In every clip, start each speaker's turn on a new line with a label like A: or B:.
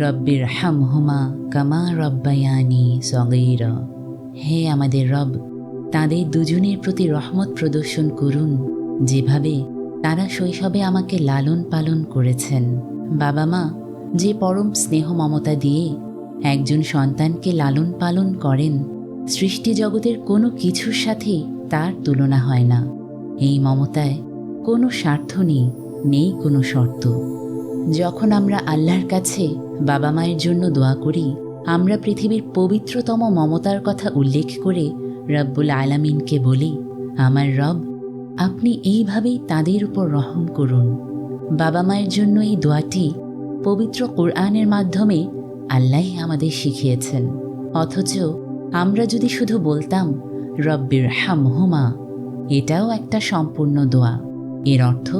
A: রব্বির হামহুমা কামা রব্বায়ানি সগৈর। হে আমাদের রব, তাদের দুজনের প্রতি রহমত প্রদর্শন করুন, যেভাবে তারা শৈশবে আমাকে লালন পালন করেছেন। বাবা মা, যে পরম স্নেহ মমতা দিয়ে একজন সন্তানকে লালন পালন করেন, সৃষ্টি জগতের কোনো কিছুর সাথে তার তুলনা হয় না। এই মমতায় কোনো স্বার্থ নেই নেই কোনো শর্ত। যখন আমরা আল্লাহর কাছে বাবা মায়ের জন্য দোয়া করি, আমরা পৃথিবীর পবিত্রতম মমতার কথা উল্লেখ করে রব্বুল আলামিনকে বলি, আমার রব, আপনি এইভাবেই তাদের উপর রহম করুন। বাবা মায়ের জন্য এই দোয়াটি পবিত্র কোরআনের মাধ্যমে আল্লাহ আমাদের শিখিয়েছেন। অথচ আমরা যদি শুধু বলতাম, রব্বির হামহুমা এটাও একটা সম্পূর্ণ দোয়া। এর অর্থ,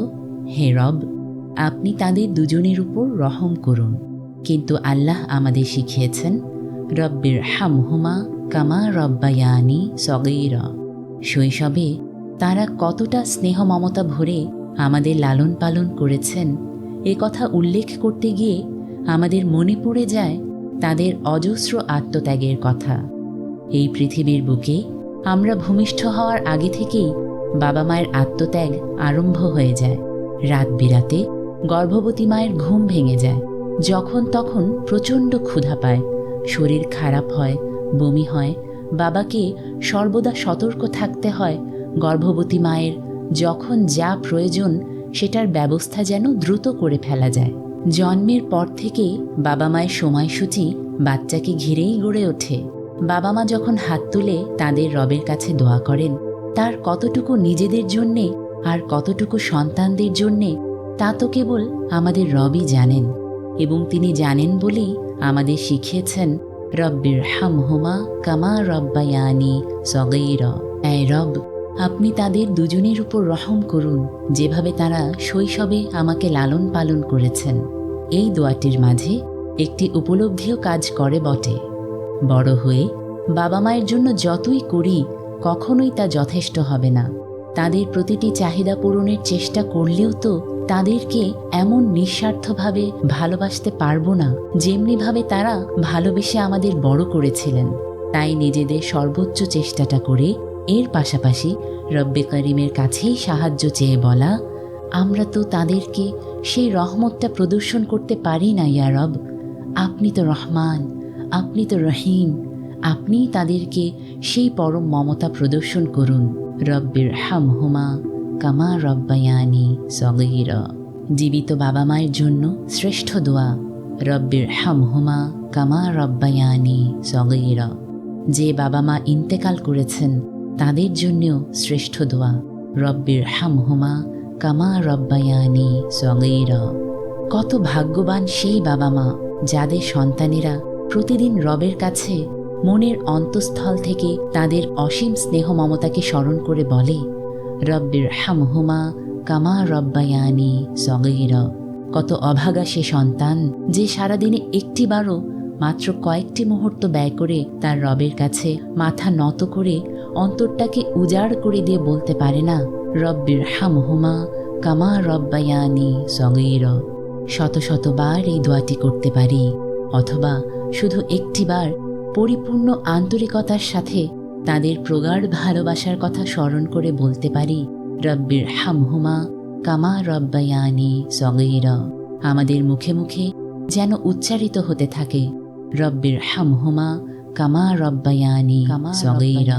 A: হে রব আপনি তাদের দুজনের উপর রহম করুন। কিন্তু আল্লাহ আমাদের শিখিয়েছেন, রব্বির হামহুমা কামা রব্বায়ানি সগৈরা। শৈশবে তারা কতটা স্নেহ মমতা ভরে আমাদের লালন পালন করেছেন, এ কথা উল্লেখ করতে গিয়ে আমাদের মনে পড়ে যায় তাদের অজস্র আত্মত্যাগের কথা। এই পৃথিবীর বুকে আমরা ভূমিষ্ঠ হওয়ার আগে থেকেই বাবা মায়ের আত্মত্যাগ আরম্ভ হয়ে যায়। রাত বিরাতে গর্ভবতী মায়ের ঘুম ভেঙে যায়। যখন তখন প্রচণ্ড ক্ষুধা পায়। শরীর খারাপ হয়, বমি হয়, বাবাকে সর্বদা সতর্ক থাকতে হয় গর্ভবতী মায়ের। যখন যা প্রয়োজন সেটার ব্যবস্থা যেন দ্রুত করে ফেলা যায়। জন্মের পর থেকে বাবা মায়ের সময়সূচি বাচ্চাকে ঘিরেই গড়ে ওঠে। বাবা মা যখন হাত তুলে তাদের রবের কাছে দোয়া করেন, তার কতটুকু নিজেদের জন্যে আর কতটুকু সন্তানদের জন্যে তা তো কেবল আমাদের রবই জানেন এবং তিনি জানেন বলেই আমাদের শিখিয়েছেন রব্বির হামহুমা কামা রব্বায়ানি সগৈর। এই রব, আপনি তাদের দুজনের উপর রহম করুন, যেভাবে তারা শৈশবে আমাকে লালন পালন করেছেন। এই দোয়াটির মাঝে একটি উপলব্ধিও কাজ করে বটে। বড় হয়ে বাবা মায়ের জন্য যতই করি, কখনোই তা যথেষ্ট হবে না। তাদের প্রতিটি চাহিদা পূরণের চেষ্টা করলেও তো তাদেরকে এমন নিঃস্বার্থভাবে ভালোবাসতে পারব না যেমনিভাবে তারা ভালোবেসে আমাদের বড় করেছিলেন। তাই নিজেদের সর্বোচ্চ চেষ্টাটা করে এর পাশাপাশি রব্বে করিমের কাছেই সাহায্য চেয়ে বলা, আমরা তো তাদেরকে সেই রহমতটা প্রদর্শন করতে পারি না, ইয়া রব। আপনি তো রহমান, আপনি তো রহিম, আপনিই তাদেরকে সেই পরম মমতা প্রদর্শন করুন। রব্বির হামহুমা কামা রব্বায়ানি সগীর। জীবিত বাবা মায়ের জন্য শ্রেষ্ঠ দোয়া, রব্বির হামহুমা কামা রব্বায়ানি সগীর। যে বাবা মা ইন্তেকাল করেছেন, তাদের জন্যও শ্রেষ্ঠ দোয়া, রব্বির হামহুমা কামা রব্বায়ানি সগীর। কত ভাগ্যবান সেই বাবা মা, যাদের সন্তানেরা প্রতিদিন রবের কাছে মনের অন্তঃস্থল থেকে তাদের অসীম স্নেহ মমতাকে স্মরণ করে বলে রব্বির হামহুমা কামা রব্বায়ানি সগৈর। কত অভাগা সে সন্তান যে সারাদিনে একটিবারও মাত্র কয়েকটি মুহূর্ত ব্যয় করে তার রবের কাছে মাথা নত করে অন্তরটাকে উজাড় করে দিয়ে বলতে পারে না রব্বির হামহুমা কামা রব্বায়ানি সগৈর। শত শতবার এই দোয়াটি করতে পারি, অথবা শুধু একটিবার পরিপূর্ণ আন্তরিকতার সাথে তাদের প্রগাঢ় ভালোবাসার কথা স্মরণ করে বলতে পারি, রব্বির হামহুমা কামা রব্বায়ানি সগৈর। আমাদের মুখে মুখে যেন উচ্চারিত হতে থাকে, রব্বির হামহুমা কামা রব্বায়ানি কামা সগৈর